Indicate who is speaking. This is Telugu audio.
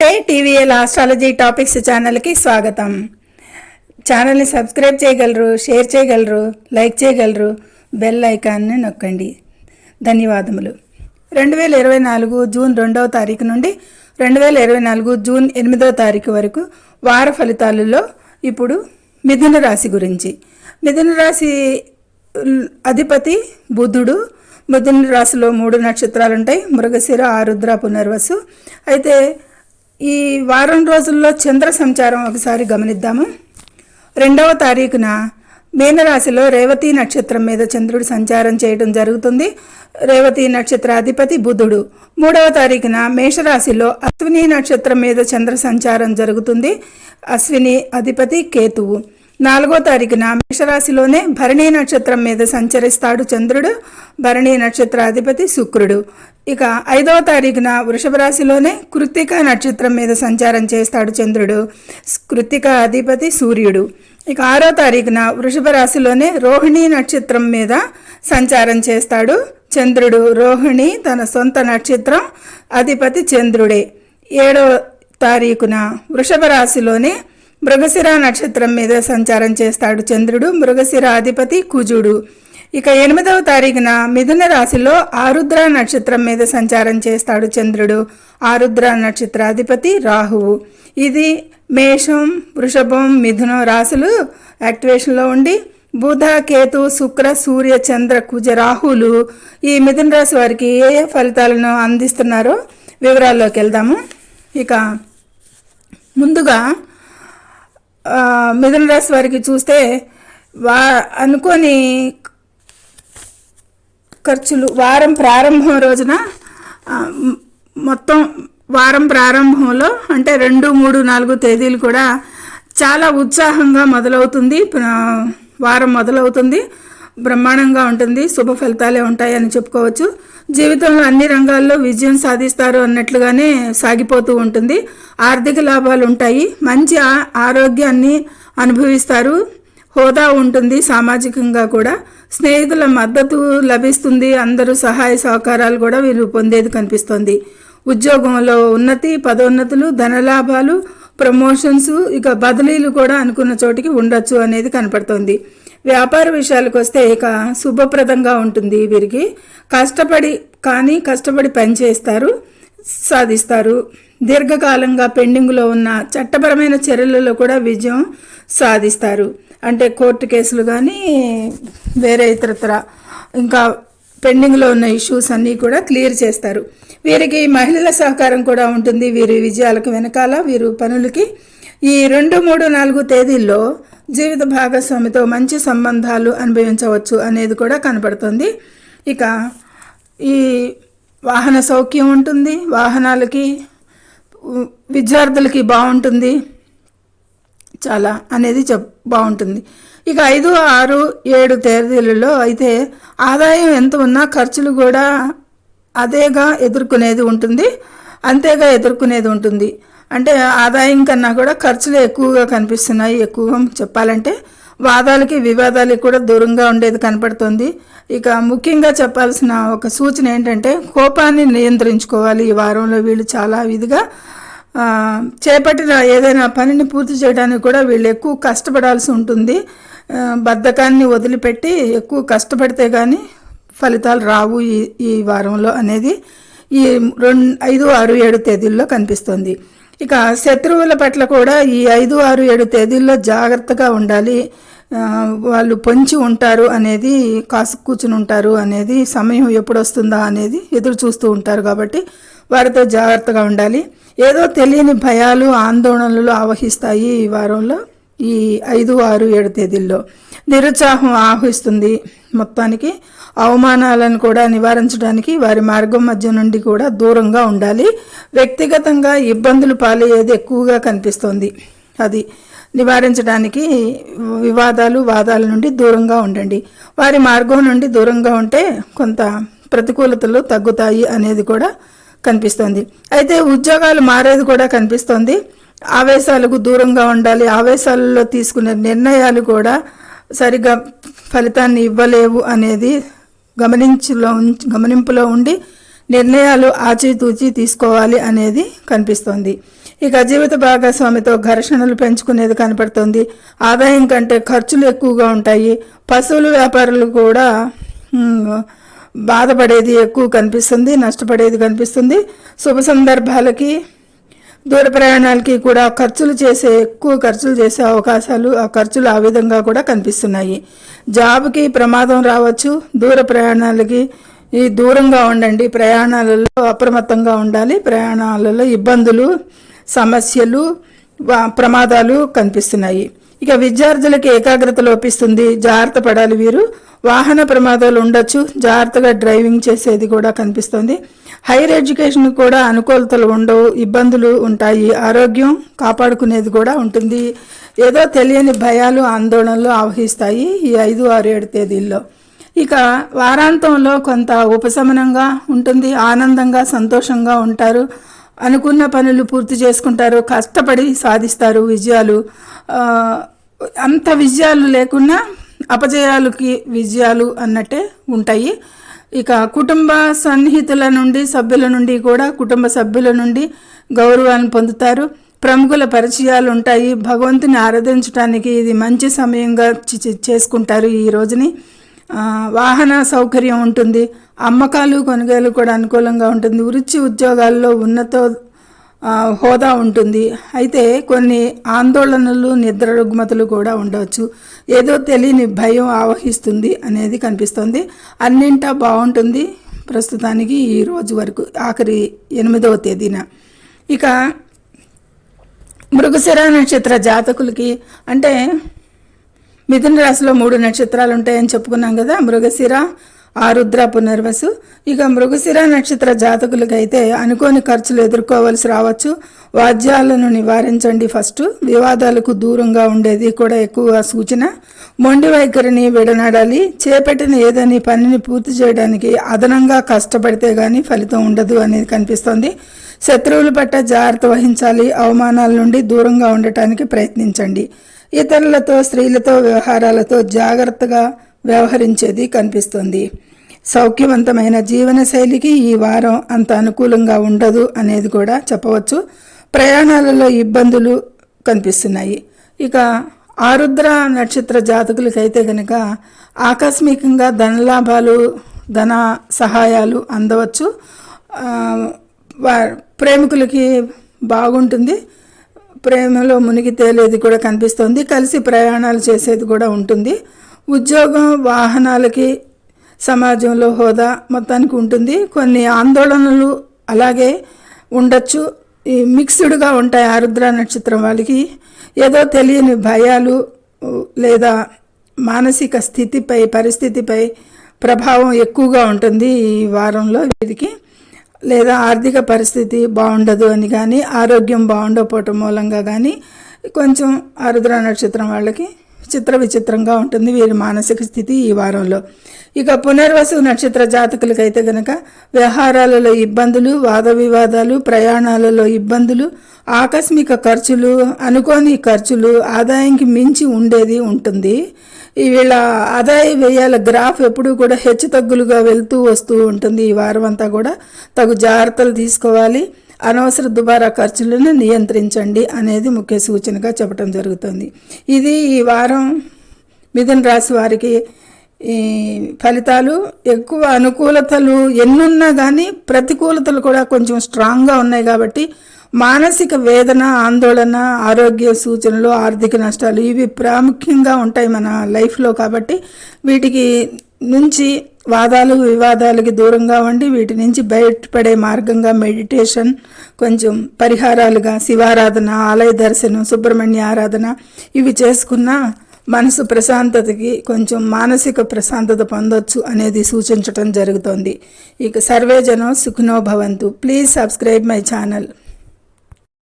Speaker 1: టీవీఎల్ ఆస్ట్రాలజీ టాపిక్స్ ఛానల్కి స్వాగతం. ఛానల్ని సబ్స్క్రైబ్ చేయగలరు షేర్ చేయగలరు లైక్ చేయగలరు బెల్ ఐకాన్ని నొక్కండి. ధన్యవాదములు. రెండు వేల ఇరవై నాలుగు జూన్ రెండవ తారీఖు నుండి రెండు వేల ఇరవై నాలుగు జూన్ ఎనిమిదవ తారీఖు వరకు వార ఫలితాలలో ఇప్పుడు మిథున రాశి గురించి. మిథున రాశి అధిపతి బుధుడు మిథున రాశిలో మూడు నక్షత్రాలు ఉంటాయి మృగశిర ఆరుద్ర పునర్వసు. అయితే ఈ వారం రోజుల్లో చంద్ర సంచారం ఒకసారి గమనిద్దాము. రెండవ తారీఖున మీనరాశిలో రేవతి నక్షత్రం మీద చంద్రుడు సంచారం చేయడం జరుగుతుంది. రేవతి నక్షత్ర అధిపతి బుధుడు. మూడవ తారీఖున మేషరాశిలో అశ్విని నక్షత్రం మీద చంద్ర సంచారం జరుగుతుంది. అశ్విని అధిపతి కేతువు. నాలుగో తారీఖున మేషరాశిలోనే భరణి నక్షత్రం మీద సంచరిస్తాడు చంద్రుడు. భరణి నక్షత్ర అధిపతి శుక్రుడు. ఇక ఐదవ తారీఖున వృషభ రాశిలోనే కృత్తిక నక్షత్రం మీద సంచారం చేస్తాడు చంద్రుడు. కృత్తిక అధిపతి సూర్యుడు. ఇక ఆరో తారీఖున వృషభ రాశిలోనే రోహిణి నక్షత్రం మీద సంచారం చేస్తాడు చంద్రుడు. రోహిణి తన సొంత నక్షత్రం అధిపతి చంద్రుడే. ఏడో తారీఖున వృషభ రాశిలోనే మృగశిర నక్షత్రం మీద సంచారం చేస్తాడు చంద్రుడు. మృగశిర అధిపతి కుజుడు. ఇక ఎనిమిదవ తారీఖున మిథున రాశిలో ఆరుద్ర నక్షత్రం మీద సంచారం చేస్తాడు చంద్రుడు. ఆరుద్ర నక్షత్ర అధిపతి రాహువు. ఇది మేషం వృషభం మిథునం రాశులు యాక్టివేషన్లో ఉండి బుధ కేతు శుక్ర సూర్య చంద్ర కుజ రాహులు ఈ మిథున రాశి వారికి ఏ ఏ ఫలితాలను అందిస్తున్నారో వివరాల్లోకి వెళ్దాము. ఇక ముందుగా మిథున రాశి వారికి చూస్తే వా అనుకోని ఖర్చులు వారం ప్రారంభం రోజున మొత్తం వారం ప్రారంభంలో అంటే రెండు మూడు నాలుగు తేదీలు కూడా చాలా ఉత్సాహంగా మొదలవుతుంది. వారం మొదలవుతుంది. బ్రహ్మాండంగా ఉంటుంది శుభ ఫలితాలే ఉంటాయని చెప్పుకోవచ్చు. జీవితంలో అన్ని రంగాల్లో విజయం సాధిస్తారు అన్నట్లుగానే సాగిపోతూ ఉంటుంది. ఆర్థిక లాభాలు ఉంటాయి మంచి ఆరోగ్యాన్ని అనుభవిస్తారు హోదా ఉంటుంది సామాజికంగా కూడా. స్నేహితుల మద్దతు లభిస్తుంది అందరూ సహాయ సహకారాలు కూడా వీరు పొందేది కనిపిస్తుంది. ఉద్యోగంలో ఉన్నతి పదోన్నతులు ధనలాభాలు ప్రమోషన్స్ ఇక బదిలీలు కూడా అనుకున్న చోటికి ఉండొచ్చు అనేది కనపడుతుంది. వ్యాపార విషయాలకు వస్తే ఇక శుభప్రదంగా ఉంటుంది వీరికి. కష్టపడి కానీ కష్టపడి పని చేస్తారు సాధిస్తారు. దీర్ఘకాలంగా పెండింగ్లో ఉన్న చట్టపరమైన చర్యలలో కూడా విజయం సాధిస్తారు. అంటే కోర్టు కేసులు కానీ వేరే ఇతరత్ర ఇంకా పెండింగ్లో ఉన్న ఇష్యూస్ అన్నీ కూడా క్లియర్ చేస్తారు. వీరికి మహిళల సహకారం కూడా ఉంటుంది. వీరి విజయాలకు వెనకాల వీరు పనులకి. ఈ రెండు మూడు నాలుగు తేదీల్లో జీవిత భాగస్వామితో మంచి సంబంధాలు అనుభవించవచ్చు అనేది కూడా కనపడుతుంది. ఇక ఈ వాహన సౌఖ్యం ఉంటుంది వాహనాలకి విద్యార్థులకి బాగుంటుంది. చాలా అనేది చెప్ బాగుంటుంది. ఇక ఐదు ఆరు ఏడు తేదీలలో అయితే ఆదాయం ఎంత ఉన్నా ఖర్చులు కూడా అదేగా ఎదుర్కొనేది ఉంటుంది అంతేగా ఎదుర్కొనేది ఉంటుంది. అంటే ఆదాయం కన్నా కూడా ఖర్చులు ఎక్కువగా కనిపిస్తున్నాయి. ఎక్కువగా చెప్పాలంటే వాదాలకి వివాదాలకి కూడా దూరంగా ఉండేది కనపడుతుంది. ఇక ముఖ్యంగా చెప్పాల్సిన ఒక సూచన ఏంటంటే కోపాన్ని నియంత్రించుకోవాలి. ఈ వారంలో వీళ్ళు చాలా విధిగా చేపట్టిన ఏదైనా పనిని పూర్తి చేయడానికి కూడా వీళ్ళు ఎక్కువ కష్టపడాల్సి ఉంటుంది. బద్ధకాన్ని వదిలిపెట్టి ఎక్కువ కష్టపడితే కానీ ఫలితాలు రావు ఈ ఈ వారంలో అనేది ఈ రెండు ఐదు ఆరు ఏడు తేదీల్లో కనిపిస్తుంది. ఇక శత్రువుల పట్ల కూడా ఈ ఐదు ఆరు ఏడు తేదీల్లో జాగ్రత్తగా ఉండాలి. వాళ్ళు పొంచి ఉంటారు అనేది కాసు కూర్చుని ఉంటారు అనేది సమయం ఎప్పుడు వస్తుందా అనేది ఎదురు చూస్తూ ఉంటారు కాబట్టి వారితో జాగ్రత్తగా ఉండాలి. ఏదో తెలియని భయాలు ఆందోళనలు ఆవహిస్తాయి ఈ వారంలో. ఈ ఐదు ఆరు ఏడు తేదీల్లో నిరుత్సాహం ఆవహిస్తుంది మొత్తానికి అవమానాలను కూడా నివారించడానికి వారి మార్గం మధ్య నుండి కూడా దూరంగా ఉండాలి. వ్యక్తిగతంగా ఇబ్బందులు పాలయ్యేది ఎక్కువగా కనిపిస్తోంది. అది నివారించడానికి వివాదాలు వాదాల నుండి దూరంగా ఉండండి. వారి మార్గం నుండి దూరంగా ఉంటే కొంత ప్రతికూలతలు తగ్గుతాయి అనేది కూడా కనిపిస్తోంది. అయితే ఉద్యోగాలు మారేది కూడా కనిపిస్తోంది. ఆవేశాలకు దూరంగా ఉండాలి. ఆవేశాలలో తీసుకునే నిర్ణయాలు కూడా సరిగా ఫలితాన్ని ఇవ్వలేవు అనేది గమనించులో గమనింపులో ఉండి నిర్ణయాలు ఆచితూచి తీసుకోవాలి అనేది కనిపిస్తోంది. ఇక జీవిత భాగస్వామితో ఘర్షణలు పెంచుకునేది కనపడుతుంది. ఆదాయం కంటే ఖర్చులు ఎక్కువగా ఉంటాయి. పశువుల వ్యాపారులు కూడా బాధపడేది ఎక్కువ కనిపిస్తుంది నష్టపడేది కనిపిస్తుంది. శుభ సందర్భాలకి దూర ప్రయాణాలకి కూడా ఖర్చులు చేసే ఎక్కువ ఖర్చులు చేసే అవకాశాలు ఆ ఖర్చులు ఆ విధంగా కూడా కనిపిస్తున్నాయి. జాబ్కి ప్రమాదం రావచ్చు. దూర ప్రయాణాలకి ఈ దూరంగా ఉండండి. ప్రయాణాలలో అప్రమత్తంగా ఉండాలి. ప్రయాణాలలో ఇబ్బందులు సమస్యలు ప్రమాదాలు కనిపిస్తున్నాయి. ఇక విద్యార్థులకి ఏకాగ్రత లోపిస్తుంది. జాగ్రత్త పడాలి వీరు. వాహన ప్రమాదాలు ఉండొచ్చు. జాగ్రత్తగా డ్రైవింగ్ చేసేది కూడా కనిపిస్తుంది. హైయర్ ఎడ్యుకేషన్ కూడా అనుకూలతలు ఉండవు ఇబ్బందులు ఉంటాయి. ఆరోగ్యం కాపాడుకునేది కూడా ఉంటుంది. ఏదో తెలియని భయాలు ఆందోళనలు ఆవహిస్తాయి ఈ ఐదు ఆరు ఏడు తేదీల్లో. ఇక వారాంతంలో కొంత ఉపశమనంగా ఉంటుంది. ఆనందంగా సంతోషంగా ఉంటారు. అనుకున్న పనులు పూర్తి చేసుకుంటారు. కష్టపడి సాధిస్తారు విజయాలు. అంత విజయాలు లేకున్నా అపజయాలకి విజయాలు అన్నట్టే ఉంటాయి. ఇక కుటుంబ సన్నిహితుల నుండి సభ్యుల నుండి కూడా కుటుంబ సభ్యుల నుండి గౌరవాన్ని పొందుతారు. ప్రముఖుల పరిచయాలు ఉంటాయి. భగవంతుని ఆరాధించడానికి ఇది మంచి సమయంగా చి- చేసుకుంటారు ఈ రోజుని. వాహన సౌకర్యం ఉంటుంది. అమ్మకాలు కొనుగోలు కూడా అనుకూలంగా ఉంటుంది. వృత్తి ఉద్యోగాల్లో ఉన్నత హోదా ఉంటుంది. అయితే కొన్ని ఆందోళనలు నిద్ర రుగ్మతలు కూడా ఉండవచ్చు. ఏదో తెలియని భయం ఆవహిస్తుంది అనేది కనిపిస్తుంది. అన్నింటా బాగుంటుంది ప్రస్తుతానికి ఈ రోజు వరకు ఆఖరి ఎనిమిదవ తేదీన. ఇక మృగశిర నక్షత్ర జాతకులకి అంటే మిథున రాశిలో మూడు నక్షత్రాలు ఉంటాయని చెప్పుకున్నాం కదా మృగశిర ఆరుద్ర పునర్వసు. ఇక మృగశిర నక్షత్ర జాతకులకైతే అనుకోని ఖర్చులు ఎదుర్కోవాల్సి రావచ్చు. వాద్యాలను నివారించండి ఫస్ట్. వివాదాలకు దూరంగా ఉండేది కూడా ఎక్కువ సూచన. మొండి వైఖరిని విడనాడాలి. చేపట్టిన ఏదని పనిని పూర్తి చేయడానికి అదనంగా కష్టపడితే కానీ ఫలితం ఉండదు అనేది కనిపిస్తోంది. శత్రువుల పట్ల జాగ్రత్త వహించాలి. అవమానాల నుండి దూరంగా ఉండటానికి ప్రయత్నించండి. ఇతరులతో స్త్రీలతో వ్యవహారాలతో జాగ్రత్తగా వ్యవహరించేది కనిపిస్తుంది. సౌఖ్యవంతమైన జీవన శైలికి ఈ వారం అంత అనుకూలంగా ఉండదు అనేది కూడా చెప్పవచ్చు. ప్రయాణాలలో ఇబ్బందులు కనిపిస్తున్నాయి. ఇక ఆరుద్ర నక్షత్ర జాతకులకైతే కనుక ఆకస్మికంగా ధనలాభాలు ధన సహాయాలు అందవచ్చు. ప్రేమికులకి బాగుంటుంది. ప్రేమలో మునిగి తేలేది కూడా కనిపిస్తుంది. కలిసి ప్రయాణాలు చేసేది కూడా ఉంటుంది. ఉద్యోగం వాహనాలకి సమాజంలో హోదా మొత్తానికి ఉంటుంది. కొన్ని ఆందోళనలు అలాగే ఉండొచ్చు. ఈ మిక్స్డ్గా ఉంటాయి ఆరుద్ర నక్షత్రం వాళ్ళకి. ఏదో తెలియని భయాలు లేదా మానసిక స్థితిపై పరిస్థితిపై ప్రభావం ఎక్కువగా ఉంటుంది ఈ వారంలో వీరికి. లేదా ఆర్థిక పరిస్థితి బాగుండదు అని కానీ ఆరోగ్యం బాగుండకపోవటం మూలంగా కానీ కొంచెం ఆరుద్ర నక్షత్రం వాళ్ళకి చిత్ర విచిత్రంగా ఉంటుంది వీరి మానసిక స్థితి ఈ వారంలో. ఇక పునర్వసు నక్షత్ర జాతకులకైతే గనక వ్యవహారాలలో ఇబ్బందులు వాద వివాదాలు ప్రయాణాలలో ఇబ్బందులు ఆకస్మిక ఖర్చులు అనుకోని ఖర్చులు ఆదాయానికి మించి ఉండేది ఉంటుంది. వీళ్ళ ఆదాయ వ్యయాల గ్రాఫ్ ఎప్పుడూ కూడా హెచ్చు తగ్గులుగా వెళ్తూ వస్తూ ఉంటుంది. ఈ వారం అంతా కూడా తగు జాగ్రత్తలు తీసుకోవాలి. అనవసర దుబారా ఖర్చులను నియంత్రించండి అనేది ముఖ్య సూచనగా చెప్పడం జరుగుతుంది. ఇది ఈ వారం మిథున రాశి వారికి ఈ ఫలితాలు ఎక్కువ అనుకూలతలు ఎన్నున్నా కానీ ప్రతికూలతలు కూడా కొంచెం స్ట్రాంగ్గా ఉన్నాయి కాబట్టి మానసిక వేదన ఆందోళన ఆరోగ్య సూచనలు ఆర్థిక నష్టాలు ఇవి ప్రాముఖ్యంగా ఉంటాయి మన లైఫ్లో కాబట్టి వీటికి నుంచి వాదాలు వివాదాలకి దూరంగా ఉండి వీటి నుంచి బయటపడే మార్గంగా మెడిటేషన్ కొంచెం పరిహారాలుగా శివారాధన ఆలయ దర్శనం సుబ్రహ్మణ్య ఆరాధన ఇవి చేసుకున్న మనసు ప్రశాంతతకి కొంచెం మానసిక ప్రశాంతత పొందొచ్చు అనేది సూచించటం జరుగుతోంది. ఇక సర్వేజనం జనం భవంతు. Please subscribe my channel